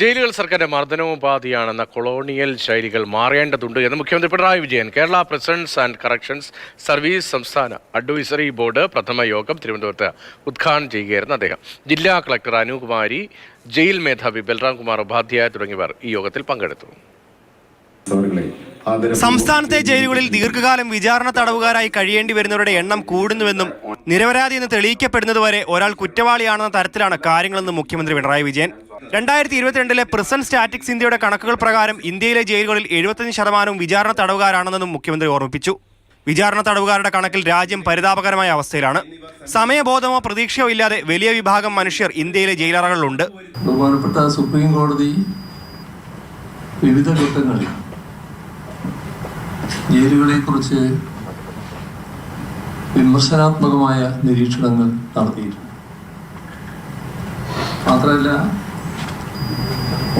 ജയിലുകൾ സർക്കാരിന്റെ മർദ്ദനോപാധിയാണെന്ന കൊളോണിയൽ ശൈലികൾ മാറേണ്ടതുണ്ട് എന്ന് മുഖ്യമന്ത്രി Pinarayi Vijayan Kerala prisons and corrections service സംസ്ഥാന അഡ്വൈസറി ബോർഡ് പ്രഥമ യോഗം തിരുവനന്തപുരത്ത് ഉദ്ഘാടനം ചെയ്യുകയായിരുന്നു അദ്ദേഹം. ജില്ലാ കളക്ടർ അനുകുമാരി ജയിൽ മേധാവി ബൽറാം കുമാർ ഉപാധ്യായ തുടങ്ങിയവർ ഈ യോഗത്തിൽ പങ്കെടുത്തു. സംസ്ഥാനത്തെ ജയിലുകളിൽ ദീർഘകാലം വിചാരണ തടവുകാരായി കഴിയേണ്ടി വരുന്നവരുടെ എണ്ണം കൂടുന്നുവെന്നും നിരപരാധി എന്ന് തെളിയിക്കപ്പെടുന്നതുവരെ ഒരാൾ കുറ്റവാളിയാണെന്ന തരത്തിലാണ് കാര്യങ്ങളെന്ന് മുഖ്യമന്ത്രി പിണറായി വിജയൻ. രണ്ടായിരത്തി ഇരുപത്തിരണ്ടിലെ പ്രിസൺ സ്റ്റാറ്റിക്സ് ഇന്ത്യയുടെ കണക്കുകൾ പ്രകാരം ഇന്ത്യയിലെ ജയിലുകളിൽ എഴുപത്തഞ്ച് ശതമാനവും വിചാരണ തടവുകാരാണെന്നും മുഖ്യമന്ത്രി ഓർമ്മിപ്പിച്ചു. വിചാരണ തടവുകാരുടെ കണക്കിൽ രാജ്യം പരിതാപകരമായ അവസ്ഥയിലാണ്. സമയബോധമോ പ്രതീക്ഷയോ ഇല്ലാതെ വലിയ വിഭാഗം മനുഷ്യർ ഇന്ത്യയിലെ ജയിലറകളിലുണ്ട്. ബഹുമാനപ്പെട്ട സുപ്രീം കോടതി വിവിധ ഘട്ടങ്ങളിൽ ജയിലുകളെ കുറിച്ച് വിമർശനാത്മകമായ നിരീക്ഷണങ്ങൾ നടത്തിയിട്ടുണ്ട്. മാത്രമല്ല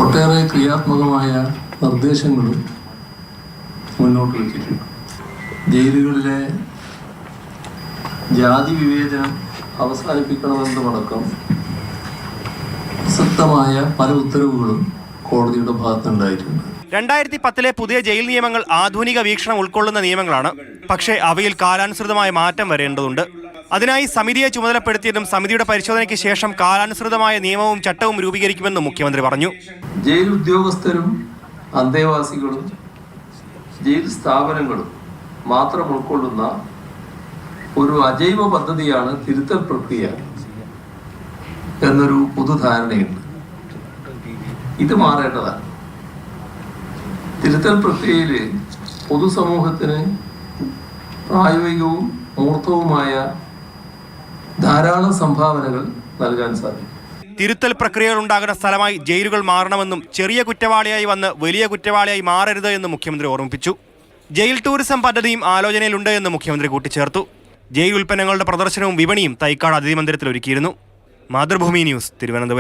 ഒട്ടേറെ ക്രിയാത്മകമായ നിർദ്ദേശങ്ങളും മുന്നോട്ട് വെച്ചിട്ടുണ്ട്. ജയിലുകളിലെ ജാതി വിവേചനം അവസാനിപ്പിക്കണമെന്നതടക്കം പ്രസക്തമായ പല ഉത്തരവുകളും കോടതിയുടെ ഭാഗത്തുണ്ടായിട്ടുണ്ട് രണ്ടായിരത്തി പത്തിലെ പുതിയ ജയിൽ നിയമങ്ങൾ ആധുനിക വീക്ഷണം ഉൾക്കൊള്ളുന്ന നിയമങ്ങളാണ്. പക്ഷേ അവയിൽ കാലാനുസൃതമായ മാറ്റം വരേണ്ടതുണ്ട്. അതിനായി സമിതിയെ ചുമതലപ്പെടുത്തിയതും സമിതിയുടെ പരിശോധനയ്ക്ക് ശേഷം കാലാനുസൃതമായ നിയമവും ചട്ടവും രൂപീകരിക്കുമെന്നും മുഖ്യമന്ത്രി പറഞ്ഞു. ജയിൽ ഉദ്യോഗസ്ഥരും അന്തേവാസികളും ജയിൽ സ്ഥാപനങ്ങളും മാത്രം ഉൾക്കൊള്ളുന്ന ഒരു അജൈവ പദ്ധതിയാണ് തിരുത്തൽ പ്രക്രിയ എന്നൊരു പൊതുധാരണയുണ്ട്. ഇത് മാറേണ്ടതാണ്. തിരുത്തൽ പ്രക്രിയയിൽ പൊതുസമൂഹത്തിന് പ്രായോഗികവും മൂർത്തവുമായ ധാരാളം സംഭാവനകൾ നൽകാൻ സാധിക്കും. തിരുത്തൽ പ്രക്രിയകൾ ഉണ്ടാകുന്ന സ്ഥലമായി ജയിലുകൾ മാറണമെന്നും ചെറിയ കുറ്റവാളിയായി വന്ന് വലിയ കുറ്റവാളിയായി മാറരുത് എന്ന് മുഖ്യമന്ത്രി ഓർമ്മിപ്പിച്ചു. ജയിൽ ടൂറിസം പദ്ധതിയും ആലോചനയിലുണ്ട് എന്ന് മുഖ്യമന്ത്രി കൂട്ടിച്ചേർത്തു. ജയിൽ ഉൽപ്പന്നങ്ങളുടെ പ്രദർശനവും വിപണിയും തൈക്കാട് അതിഥി മന്ദിരത്തിൽ ഒരുക്കിയിരുന്നു. മാതൃഭൂമി ന്യൂസ് തിരുവനന്തപുരം.